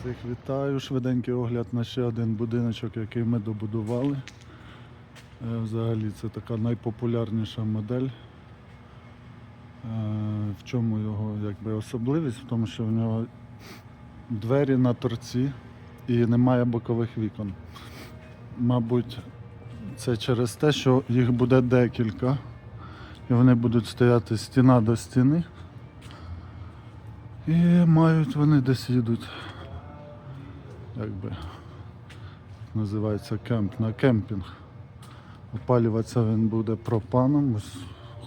Всіх вітаю. Швиденький огляд на ще один будиночок, який ми добудували. Е, Взагалі це така найпопулярніша модель. Е, В чому його якби, особливість? В тому, що в нього двері на торці і немає бокових вікон. Мабуть, це через те, що їх буде декілька, і вони будуть стояти стіна до стіни. І мають вони десь їдуть, якби називається кемп, на кемпінг. Опалюватися він буде пропаном. Ось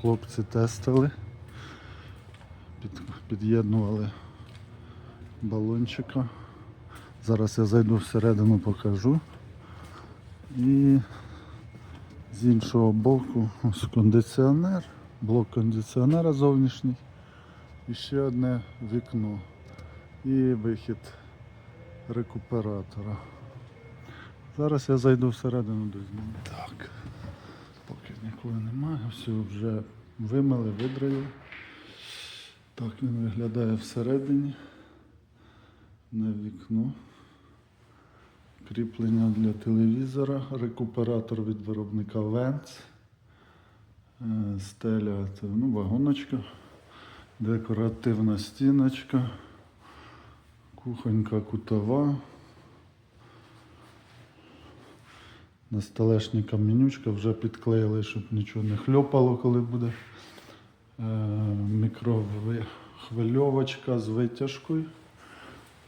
хлопці тестили, під, під'єднували балончика. Зараз я зайду всередину, покажу. І з іншого боку ось кондиціонер, блок кондиціонера зовнішній. І ще одне вікно. І вихід рекуператора. Зараз я зайду всередину до зміни. Так. Поки нікого немає, все вже вимили, видрили. Так він виглядає всередині. На вікно. Кріплення для телевізора, рекуператор від виробника. Е, Стеля це ну, вагоночка. Декоративна стіночка, кухонька кутова. На столешника менючка вже підклеїли, щоб нічого не хльопало, коли буде. Е, Мікрохвильовочка з витяжкою.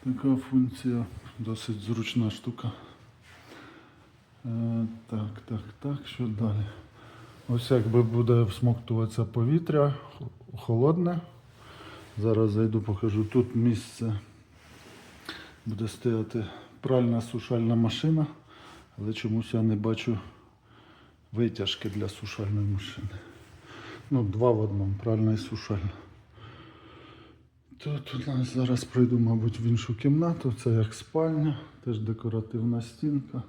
Така функція, досить зручна штука. Е, Так, так, так, що далі? Ось якби буде всмоктуватися повітря холодне. Зараз зайду, покажу. Тут місце буде стояти пральна сушальна машина, але чомусь я не бачу витяжки для сушальної машини. Ну, два в одному, пральна і сушальна. Тут у нас зараз пройду, мабуть, в іншу кімнату. Це як спальня, теж декоративна стінка.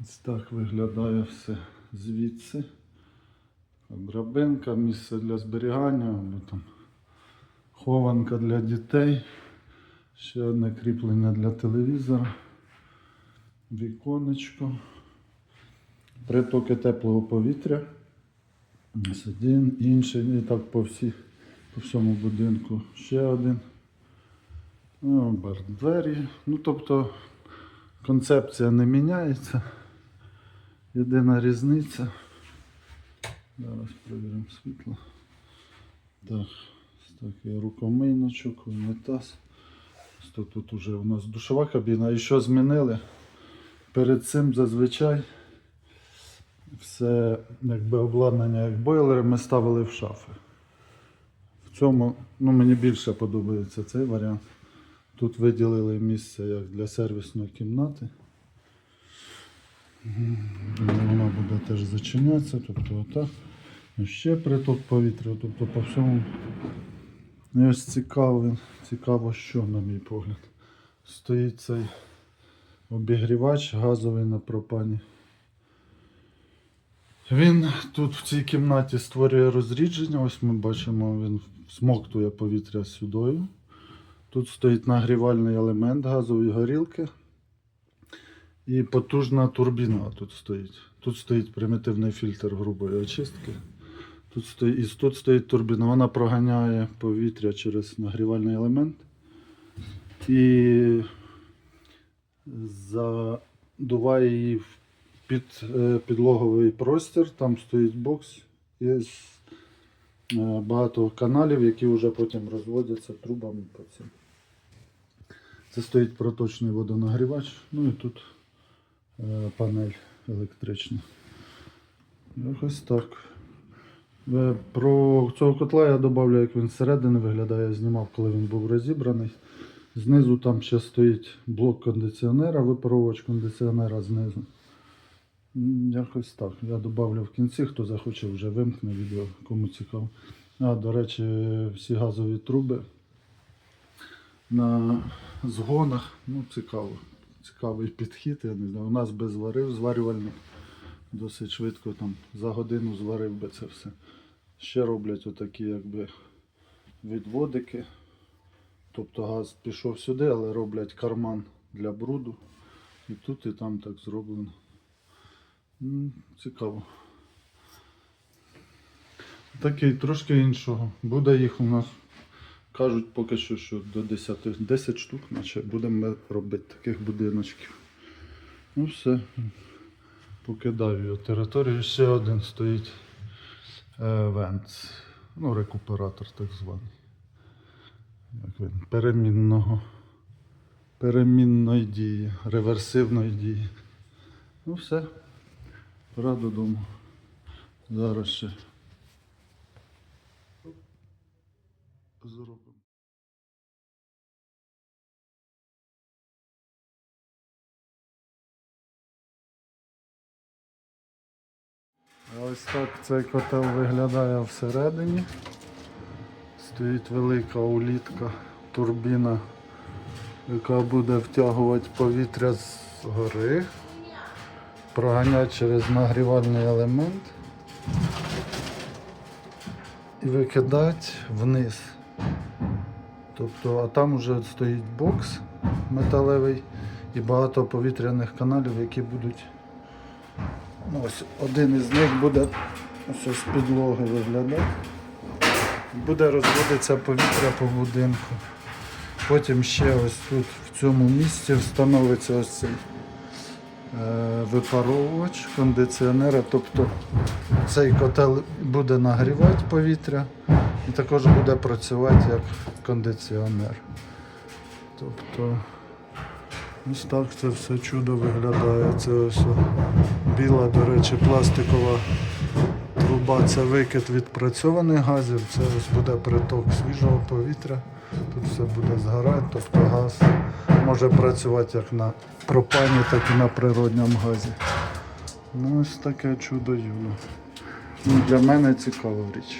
Ось так виглядає все звідси. Драбинка, місце для зберігання, або там хованка для дітей. Ще одне кріплення для телевізора. Віконечко. Притоки теплого повітря. Ось один, інший, і так по, всі, по всьому будинку. Ще один. Ну, бар двері. Ну, тобто концепція не міняється. Єдина різниця. Зараз перевіримо світло. Так, такий рукомийничок, унітаз. Тут, тут уже у нас душова кабіна. І що змінили? Перед цим зазвичай все якби обладнання як бойлери ми ставили в шафи. В цьому ну, мені більше подобається цей варіант. Тут виділили місце як для сервісної кімнати. Вона буде теж зачинятися, тобто отак. Ще приток повітря, тобто по всьому. І ось цікаво, цікаво, що, на мій погляд. Стоїть цей обігрівач газовий на пропані. Він тут в цій кімнаті створює розрідження. Ось ми бачимо, він смоктує повітря сюдою. Тут стоїть нагрівальний елемент газової горілки. І потужна турбіна тут стоїть. Тут стоїть примітивний фільтр грубої очистки. Тут стоїть, і тут стоїть турбіна. Вона проганяє повітря через нагрівальний елемент. І задуває її в під, е, підлоговий простір. Там стоїть бокс. Є е, багато каналів, які вже потім розводяться трубами по цим. Це стоїть проточний водонагрівач. Ну і тут е, панель електрична. Якось так. Е, Про цього котла я додав, як він зсередини виглядає, я знімав, коли він був розібраний. Знизу там ще стоїть блок кондиціонера, випаровувач кондиціонера знизу. Якось так. Я додавлю в кінці, хто захоче вже вимкне відео, кому цікаво. А, до речі, всі газові труби на згонах. Ну, цікаво. Цікавий підхід, я не знаю. У нас би зварив зварювальник. Досить швидко там за годину зварив би це все. Ще роблять отакі якби відводики. Тобто газ пішов сюди, але роблять карман для бруду. І тут, і там так зроблено. Цікаво. Такий трошки іншого. Буде їх у нас, кажуть, поки що, що до 10, 10 штук, наче будемо робити таких будиночків. Ну все. Покидаю його територію. Ще один стоїть е, вент. Ну, рекуператор так званий. Як він? Перемінного. Перемінної дії, реверсивної дії. Ну все. Пора додому. Зараз ще. Зробимо. Ось так цей котел виглядає всередині. Стоїть велика улітка, турбіна, яка буде втягувати повітря з гори, проганяти через нагрівальний елемент і викидати вниз. Тобто, а там вже стоїть бокс металевий і багато повітряних каналів, які будуть. Ну, ось один із них буде ось з підлоги виглядати. Буде розводитися повітря по будинку. Потім ще ось тут в цьому місці встановиться ось цей е, випаровувач кондиціонера. Тобто цей котел буде нагрівати повітря і також буде працювати як кондиціонер. Тобто ось так це все чудо виглядає. Це ось біла, до речі, пластикова труба це викид відпрацьованих газів, це ось буде приток свіжого повітря. Тут все буде згорати, тобто газ може працювати як на пропані, так і на природньому газі. Ну ось таке чудо юно. Ну, Для мене цікава річ.